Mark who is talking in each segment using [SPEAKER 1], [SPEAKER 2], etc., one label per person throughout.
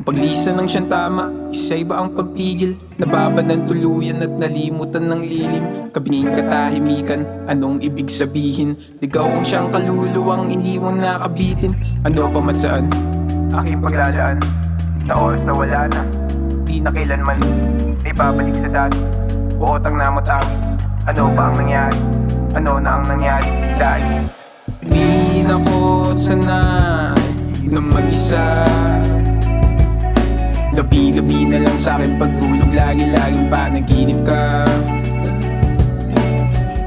[SPEAKER 1] Kung paglisan ng siyang tama, isa iba ang pagpigil Nababad ng tuluyan at nalimutan ng lilim Kabinging katahimikan, anong ibig sabihin? Ligaw ang siyang kaluluwang iniwang nakabitin Ano pa man saan, aking paglalaan Sa oras na wala na, di na kailanman May babalik sa dati, buotang namot akin Ano ba ang nangyari? Ano na ang nangyari? Dahil Di na ko sanay na mag-isa Gabi-gabi na lang sa akin pagtulog Lagi-laging panaginip ka.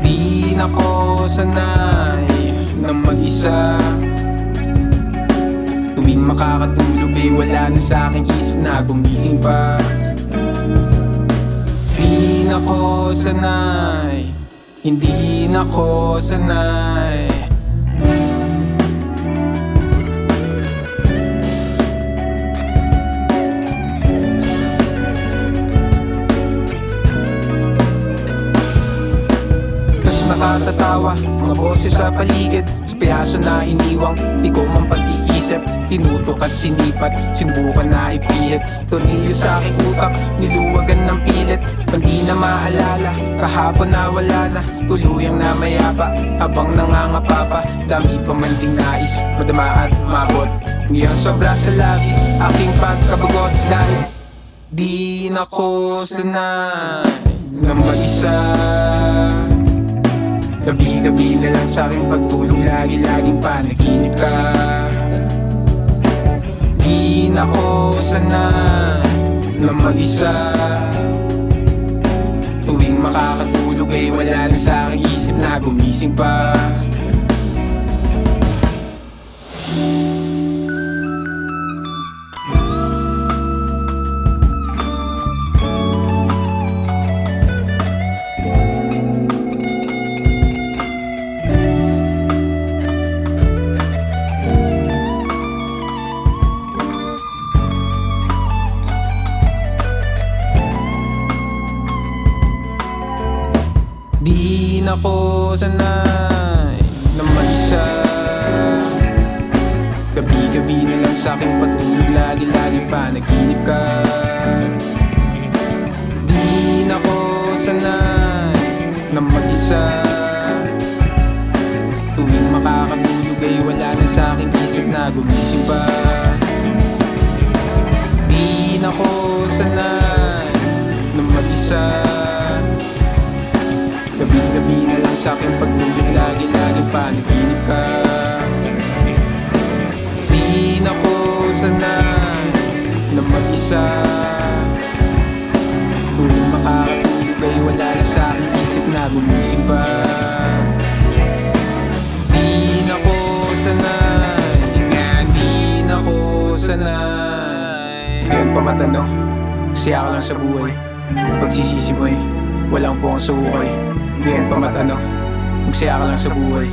[SPEAKER 1] Di na ko sanay na mag-isa. Tuwing makakatulog ay wala na sa aking isip na gumising pa. Di na ko sanay Hindi na ko sanay Tas nakatatawa Mga boses sa paligid Sa piyaso na iniwang. Di ko man pag-iisip Tinutok at sinipat. Sinubukan na ipihit Tornilyo sa aking utak Niluwagan ng pilit. Pandi na maalala Kahapon na wala na. Tuluyang na mayapa Habang nangangapapa Dami pa man ding nais Madama at mabot. Ngayon sobra sa labis Aking pagkabagot. Dahil Di na ko sanay Na mag-isa Gabi-gabi na lang sa aking pagtulog Lagi-laging panaginip ka. Di na ko sanay Na mag-isa. Tuwing makakatulog ay wala na sa aking isip na gumising pa na ko sanay na mag-isa Gabi-gabi na lang sa aking pagtulog Lagi-laging panaginip ka. Di na ko sanay na mag-isa. Tuwing makakatulog ay wala na sa aking isip na gumising pa. Di na ko sanay na mag-isa sa aking pagtulog Lagi-laging panaginip ka. Di na ko sanay na mag-isa. Tuwing makakatulog ay wala na sa aking isip na gumising pa. Di na ko sanay Di na ko sanay Ngayon pa matano Siya ka lang sa buhay Pagsisisi mo eh Walang po ang suukay Ngayon pa matano. Magsaya ka lang sa buhay.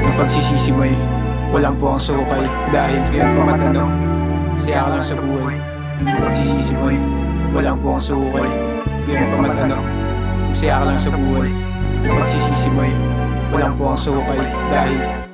[SPEAKER 1] Ang pagsisisi mo eh Walang po ang sukay. Dahil ngayon pa matano. Siya ka lang sa buhay. Pagsisisi mo eh Walang po ang sukay. Ngayon pa matano. Magsaya ka lang sa buhay. Ang pagsisisi mo eh Walang po ang sukay. Dahil